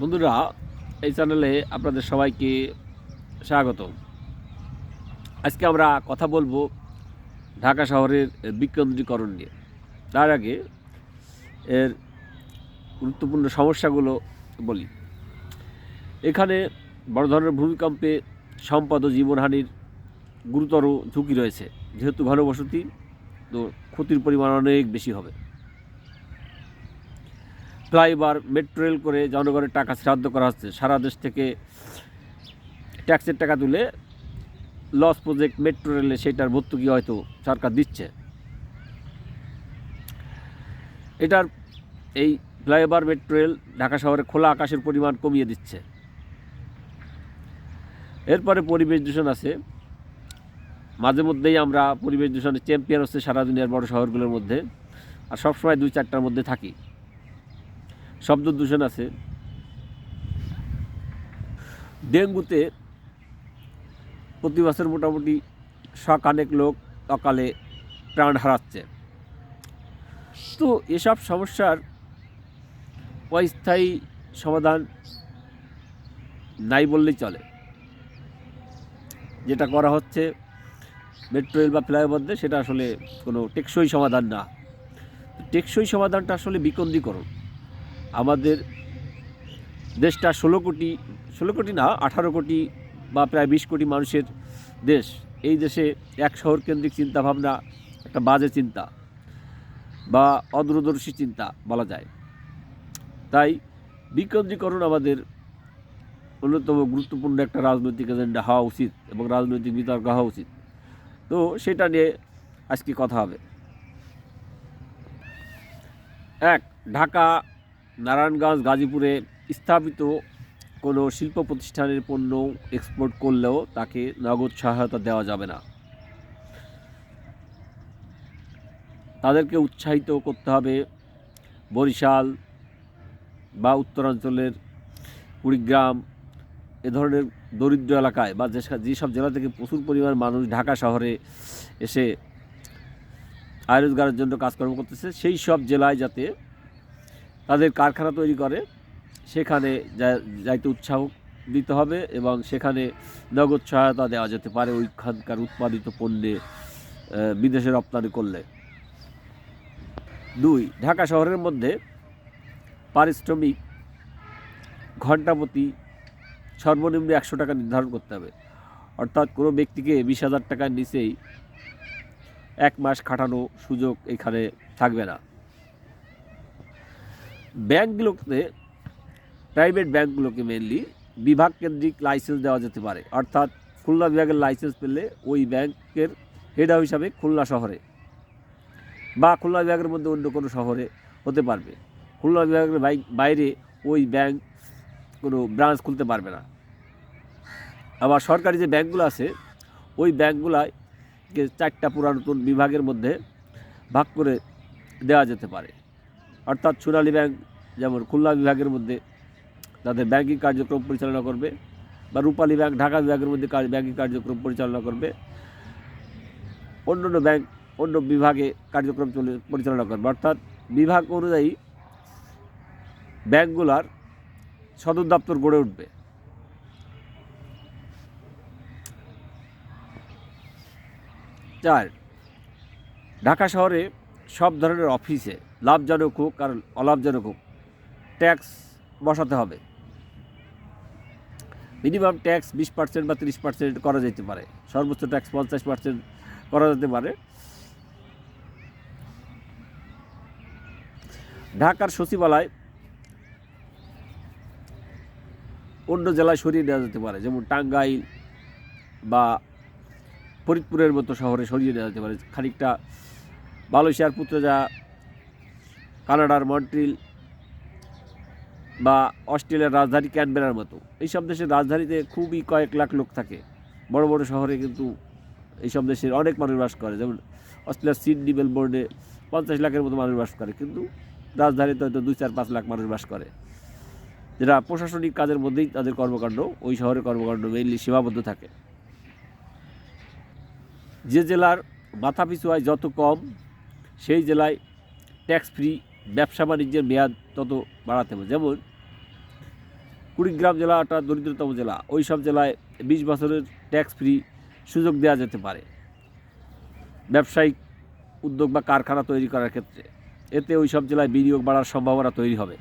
বন্ধুরা, এই চ্যানেলে আপনাদের সবাইকে স্বাগত। আজকে আমরা কথা বলব ঢাকা শহরের বিকেন্দ্রীকরণ নিয়ে। তার আগে এর গুরুত্বপূর্ণ সমস্যাগুলো বলি। এখানে বড় ধরনের ভূমিকম্পে সম্পদ ও জীবনহানির গুরুতর ঝুঁকি রয়েছে। যেহেতু ঘনবসতি, তো ক্ষতির পরিমাণ অনেক বেশি হবে। ফ্লাইওভার, মেট্রো রেল করে জনগণের টাকা শ্রাদ্ধ করা হচ্ছে। সারা দেশ থেকে ট্যাক্সের টাকা তুলে লস প্রজেক্ট মেট্রো রেলে সেটার ভর্তুকি হয়তো সরকার দিচ্ছে। এটার এই ফ্লাইওভার, মেট্রো রেল ঢাকা শহরে খোলা আকাশের পরিমাণ কমিয়ে দিচ্ছে। এরপরে পরিবেশ দূষণ আছে। মাঝে মধ্যেই আমরা পরিবেশ দূষণের চ্যাম্পিয়ন হচ্ছে সারা দুনিয়ার বড় শহরগুলোর মধ্যে। আর সবসময় দুই চারটার মধ্যে থাকি। শব্দ দূষণ আছে। ডেঙ্গুতে প্রতি বছর মোটামুটি শখানেক লোক অকালে প্রাণ হারাচ্ছে। তো এসব সমস্যার অস্থায়ী সমাধান নাই বললেই চলে। যেটা করা হচ্ছে মেট্রো রেল বা ফ্লাইওভার সেটা আসলে কোনো টেকসই সমাধান না। টেকসই সমাধানটা আসলে বিকেন্দ্রীকরণ আমাদের দেশটা ষোলো কোটি ষোলো কোটি না, আঠারো কোটি বা প্রায় বিশ কোটি মানুষের দেশ। এই দেশে এক শহর কেন্দ্রিক চিন্তাভাবনা, একটা বাজে চিন্তা বা অদূরদর্শী চিন্তা বলা যায়। তাই বিকেন্দ্রীকরণ আমাদের অন্যতম গুরুত্বপূর্ণ একটা রাজনৈতিক এজেন্ডা হওয়া উচিত এবং রাজনৈতিক বিতর্ক হওয়া উচিত। তো সেটা নিয়ে আজকে কথা হবে। এক, ঢাকা নারায়ণগঞ্জ, গাজীপুরে স্থাপিত কোনো শিল্প প্রতিষ্ঠানের পণ্য এক্সপোর্ট করলেও তাকে নগদ সহায়তা দেওয়া যাবে না। তাদেরকে উৎসাহিত করতে হবে বরিশাল বা উত্তরাঞ্চলের কুড়িগ্রাম, এ ধরনের দরিদ্র এলাকায় বা যেসব জেলা থেকে প্রচুর পরিমাণ মানুষ ঢাকা শহরে এসে আয় রোজগারের জন্য কাজকর্ম করতেছে, সেই সব জেলায় যাতে তাদের কারখানা তৈরি করে, সেখানে যাইতে উৎসাহ দিতে হবে এবং সেখানে নগদ সহায়তা দেওয়া যেতে পারে ওইখানকার উৎপাদিত পণ্যে বিদেশে রপ্তানি করলে। দুই, ঢাকা শহরের মধ্যে পারিশ্রমিক ঘন্টাপ্রতি সর্বনিম্ন একশো টাকা নির্ধারণ করতে হবে। অর্থাৎ কোনো ব্যক্তিকে বিশ হাজার টাকার নিচেই এক মাস খাটানো সুযোগ এখানে থাকবে না। ব্যাংকগুলোতে প্রাইভেট ব্যাংকগুলোকে মেনলি বিভাগ কেন্দ্রিক লাইসেন্স দেওয়া যেতে পারে। অর্থাৎ খুলনা বিভাগের লাইসেন্স পেলে ওই ব্যাংকের হেড হিসাবে খুলনা শহরে বা খুলনা বিভাগের মধ্যে অন্য কোনো শহরে হতে পারবে। খুলনা বিভাগের বাইরে ওই ব্যাংক কোনো ব্রাঞ্চ খুলতে পারবে না। আবার সরকারি যে ব্যাংকগুলো আছে, ওই ব্যাংকগুলোয়কে চারটা পুরাতন বিভাগের মধ্যে ভাগ করে দেওয়া যেতে পারে। অর্থাৎ সোনালী ব্যাংক যেমন খুলনা বিভাগের মধ্যে তাদের ব্যাংকিং কার্যক্রম পরিচালনা করবে বা রূপালী ব্যাংক, ঢাকা বিভাগের মধ্যে ব্যাংকিং কার্যক্রম পরিচালনা করবে। অন্য অন্য ব্যাংক, অন্য বিভাগে কার্যক্রম চলে পরিচালনা করবে। অর্থাৎ বিভাগ অনুযায়ী ব্যাংকগুলার সদর দপ্তর গড়ে উঠবে। চার, ঢাকা শহরে সব ধরনের অফিসে লাভজনক হোক আর অলাভজনক হোক ট্যাক্স বসাতে হবে। মিনিমাম ট্যাক্স বিশ পার্সেন্ট বা তিরিশ পার্সেন্ট করা যেতে পারে। সর্বোচ্চ ট্যাক্স পঞ্চাশ পার্সেন্ট করা যেতে পারে। ঢাকার সচিবালয় অন্য জেলায় সরিয়ে নেওয়া যেতে পারে, যেমন টাঙ্গাইল বা ফরিদপুরের মতো শহরে সরিয়ে নেওয়া যেতে পারে। খানিকটা মালয়েশিয়ার পুত্রজা কানাডার মন্ট্রিল বা অস্ট্রেলিয়ার রাজধানী ক্যানবেরার মতো। এইসব দেশের রাজধানীতে খুবই কয়েক লাখ লোক থাকে। বড় বড় শহরে কিন্তু এইসব দেশের অনেক মানুষ বাস করে। যেমন অস্ট্রেলিয়ার সিডনি, মেলবোর্নে পঞ্চাশ লাখের মতো মানুষ বাস করে। কিন্তু রাজধানীতে হয়তো দুই, চার, পাঁচ লাখ মানুষ বাস করে। যেটা প্রশাসনিক কাজের মধ্যেই তাদের কর্মকাণ্ড, ওই শহরের কর্মকাণ্ড মেইনলি সীমাবদ্ধ থাকে। যে জেলার মাথাপিছু আয় যত কম, সেই জেলায় ট্যাক্স ফ্রি ব্যবসা বাণিজ্যের মেয়াদ তত বাড়াতে হবে। যেমন কুড়িগ্রাম জেলাটা দরিদ্রতম জেলা ওই সব জেলায় বিশ বছরের ট্যাক্স ফ্রি সুযোগ দেওয়া যেতে পারে। ব্যবসায়িক উদ্যোগ বা কারখানা তৈরি করার ক্ষেত্রে এতে ওই সব জেলায় বিনিয়োগ বাড়ার সম্ভাবনা তৈরি হবে।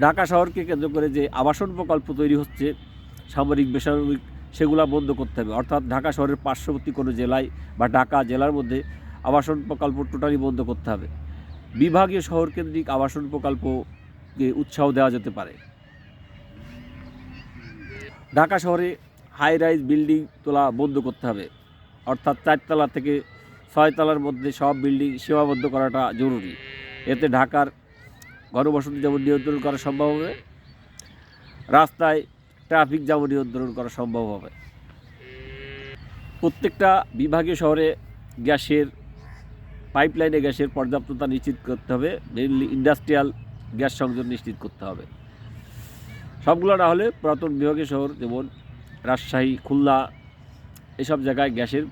ঢাকা শহরকে কেন্দ্র করে যে আবাসন প্রকল্প তৈরি হচ্ছে, সামরিক, বেসামরিক, সেগুলা বন্ধ করতে হবে। অর্থাৎ ঢাকা শহরের পার্শ্ববর্তী কোনো জেলায় বা ঢাকা জেলার মধ্যে আবাসন প্রকল্প টোটালি বন্ধ করতে হবে। বিভাগীয় শহর কেন্দ্রিক আবাসন প্রকল্পকে উৎসাহ দেওয়া যেতে পারে। ঢাকা শহরে হাই রাইজ বিল্ডিং তোলা বন্ধ করতে হবে। অর্থাৎ চারতলা থেকে ছয়তলার মধ্যে সব বিল্ডিং সীমাবদ্ধ করাটা জরুরি। এতে ঢাকার ঘনবসতি যেমন নিয়ন্ত্রণ করা সম্ভব হবে, রাস্তায় ট্রাফিক যেমন নিয়ন্ত্রণ করা সম্ভব হবে। প্রত্যেকটা বিভাগীয় শহরে গ্যাসের পাইপলাইনে গ্যাসের পর্যাপ্ততা নিশ্চিত করতে হবে মেনলি ইন্ডাস্ট্রিয়াল গ্যাস সংযোগ নিশ্চিত করতে হবে। সবগুলো না হলে পুরাতন বিভাগীয় শহর যেমন রাজশাহী, খুলনা, এসব জায়গায় গ্যাসের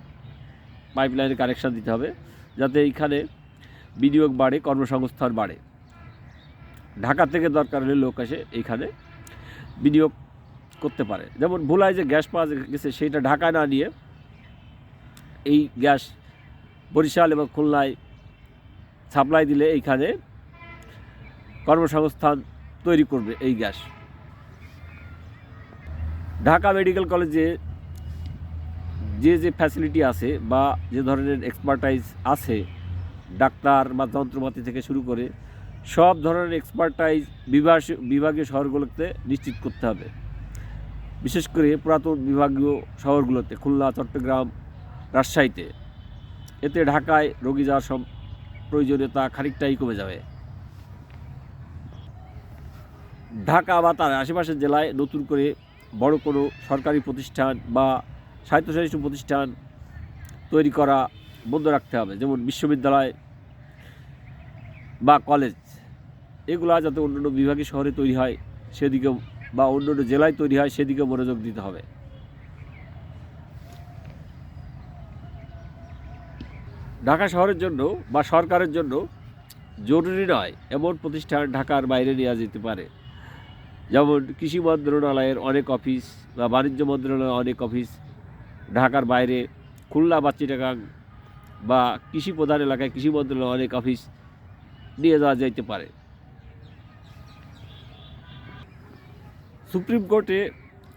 পাইপলাইনের কানেকশান দিতে হবে, যাতে এইখানে বিনিয়োগ বাড়ে, কর্মসংস্থান বাড়ে। ঢাকা থেকে দরকার হলে লোক আসে এইখানে বিনিয়োগ করতে পারে। যেমন ভোলায় যে গ্যাস পাওয়া গেছে, সেইটা ঢাকায় না নিয়ে এই গ্যাস বরিশাল এবং খুলনায় সাপ্লাই দিলে এইখানে কর্মসংস্থান তৈরি করবে এই গ্যাস। ঢাকা মেডিকেল কলেজে যে যে ফ্যাসিলিটি আছে বা যে ধরনের এক্সপার্টাইজ আছে ডাক্তার বা যন্ত্রপাতি থেকে শুরু করে সব ধরনের এক্সপার্টাইজ বিভাগ বিভাগীয় শহরগুলোতে নিশ্চিত করতে হবে। বিশেষ করে পুরাতন বিভাগীয় শহরগুলোতে, খুলনা, চট্টগ্রাম, রাজশাহীতে। এতে ঢাকায় রোগী যাওয়ার সব প্রয়োজনীয়তা খানিকটাই কমে যাবে। ঢাকা বা তার আশেপাশের জেলায় নতুন করে বড় কোনো সরকারি প্রতিষ্ঠান বা স্বায়ত্তশাসিত প্রতিষ্ঠান তৈরি করা বন্ধ রাখতে হবে, যেমন বিশ্ববিদ্যালয় বা কলেজ। এগুলা যাতে অন্যান্য বিভাগীয় শহরে তৈরি হয় সেদিকে বা অন্যান্য জেলায় তৈরি হয় সেদিকে মনোযোগ দিতে হবে। ঢাকা শহরের জন্য বা সরকারের জন্য জরুরি নয় এমন প্রতিষ্ঠান ঢাকার বাইরে নেওয়া যেতে পারে। যেমন কৃষি মন্ত্রণালয়ের অনেক অফিস বা বাণিজ্য মন্ত্রণালয়ের অনেক অফিস ঢাকার বাইরে খুলনা বা চিটাগাং বা কৃষি প্রধান এলাকায় কৃষি মন্ত্রণালয়ের অনেক অফিস নিয়ে যাওয়া যাইতে পারে। সুপ্রিম কোর্টে,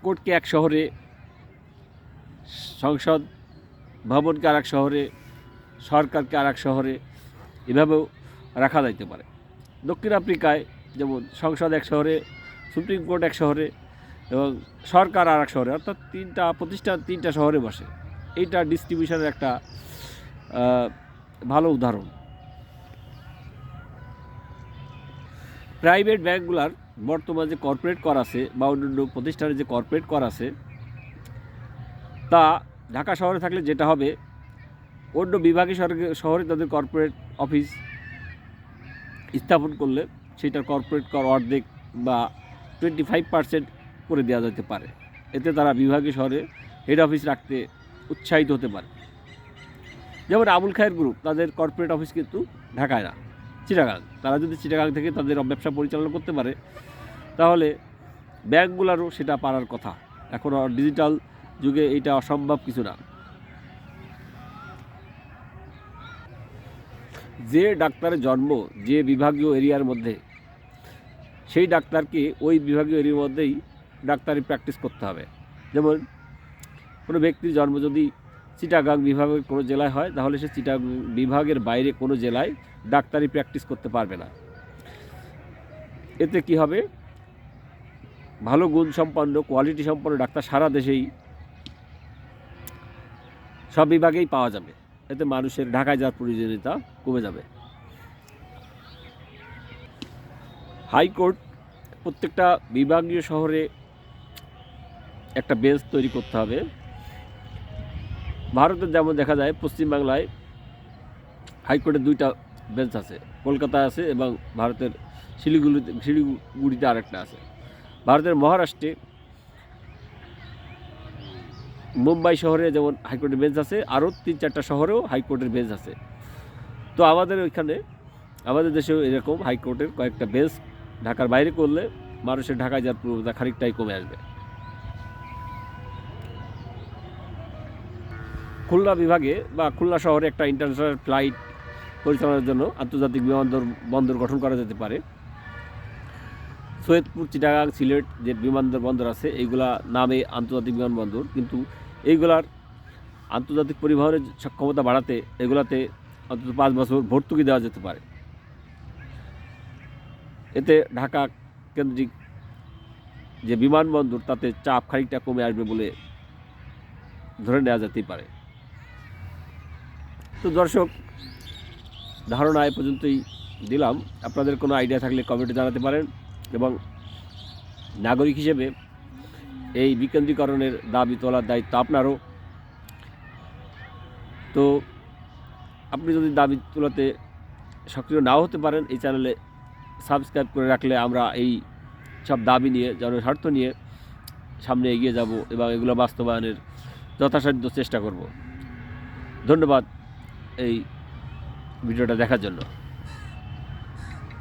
কোর্টকে এক শহরে, সংসদ ভবনকে আর এক শহরে সরকারকে আর এক শহরে এভাবেও রাখা যাইতে পারে। দক্ষিণ আফ্রিকায় যেমন সংসদ এক শহরে, সুপ্রিম কোর্ট এক শহরে এবং সরকার আর এক শহরে, অর্থাৎ তিনটা প্রতিষ্ঠান তিনটা শহরে বসে। এইটা ডিস্ট্রিবিউশনের একটা ভালো উদাহরণ। প্রাইভেট ব্যাংকগুলার বর্তমানে যে কর্পোরেট কর আছে বা অন্যান্য প্রতিষ্ঠানের যে কর্পোরেট কর আছে, তা ঢাকা শহরে থাকলে যেটা হবে অন্য শহরে- শহরে তাদের কর্পোরেট অফিস স্থাপন করলে সেটার কর্পোরেট কর অর্ধেক বা টোয়েন্টি ফাইভ পার্সেন্ট করে দেওয়া যেতে পারে। এতে তারা বিভাগীয় শহরে হেড অফিস রাখতে উৎসাহিত হতে পারে। যেমন আবুল খায়ের গ্রুপ তাদের কর্পোরেট অফিস কিন্তু ঢাকায় না, চিটাগাং। তারা যদি চিটাগাং থেকে তাদের ব্যবসা পরিচালনা করতে পারে, তাহলে ব্যাংকগুলোরও সেটা পারার কথা। এখন ডিজিটাল যুগে এটা অসম্ভব কিছু না। যে ডাক্তারের জন্ম যে বিভাগীয় এরিয়ার মধ্যে, সেই ডাক্তারকে ওই বিভাগীয় এরিয়ার মধ্যেই ডাক্তারি প্র্যাকটিস করতে হবে। যেমন, কোনো ব্যক্তির জন্ম যদি চিটাগাং বিভাগের কোনো জেলায় হয়, তাহলে সে চিটাগাং বিভাগের বাইরে কোনো জেলায় ডাক্তারি প্র্যাকটিস করতে পারবে না। এতে কি হবে? ভালো গুণ সম্পন্ন কোয়ালিটি সম্পন্ন ডাক্তার সারা দেশেই সব বিভাগেই পাওয়া যাবে। এতে মানুষের ঢাকায় যাওয়ার প্রয়োজনীয়তা কমে যাবে। হাইকোর্ট প্রত্যেকটা বিভাগীয় শহরে একটা বেঞ্চ তৈরি করতে হবে। ভারতের যেমন দেখা যায়, পশ্চিমবাংলায় হাইকোর্টের দুইটা বেঞ্চ আছে, কলকাতায় আছে এবং ভারতের শিলিগুড়িতে শিলিগুড়িতে আরেকটা আছে। ভারতের মহারাষ্ট্রে মুম্বাই শহরে যেমন হাইকোর্টের বেঞ্চ আছে, আরও তিন চারটা শহরেও হাইকোর্টের বেঞ্চ আছে। তো আমাদের ওইখানে, আমাদের দেশেও এরকম হাইকোর্টের কয়েকটা বেঞ্চ ঢাকার বাইরে করলে মানুষের ঢাকায় যাওয়ার প্রবণতা খানিকটাই কমে আসবে। খুলনা বিভাগে বা খুলনা শহরে একটা ইন্টারন্যাশনাল ফ্লাইট পরিচালনার জন্য আন্তর্জাতিক বিমানবন্দর বন্দর গঠন করা যেতে পারে। সৈয়দপুর, চিটাগাং, সিলেট যে বিমানবন্দর বন্দর আছে, এইগুলা নামে আন্তর্জাতিক বিমানবন্দর। কিন্তু এইগুলার আন্তর্জাতিক পরিবহনের সক্ষমতা বাড়াতে এগুলাতে অন্তত পাঁচ বছর ভর্তুকি দেওয়া যেতে পারে। এতে ঢাকা কেন্দ্রিক যে বিমানবন্দর, তাতে চাপ খানিকটা কমে আসবে বলে ধরে নেওয়া যেতেই পারে। তো দর্শক, ধারণা এ পর্যন্তই দিলাম। আপনাদের কোনো আইডিয়া থাকলে কমেন্টে জানাতে পারেন এবং নাগরিক হিসেবে এই বিকেন্দ্রীকরণের দাবি তোলার দায়িত্ব আপনারও। তো আপনি যদি দাবি তোলাতে সক্রিয় নাও হতে পারেন, এই চ্যানেলে সাবস্ক্রাইব করে রাখলে আমরা এই সব দাবি নিয়ে, জনস্বার্থ নিয়ে সামনে এগিয়ে যাব এবং এগুলো বাস্তবায়নের যথাসাধ্য চেষ্টা করব। ধন্যবাদ এই ভিডিওটা দেখার জন্য।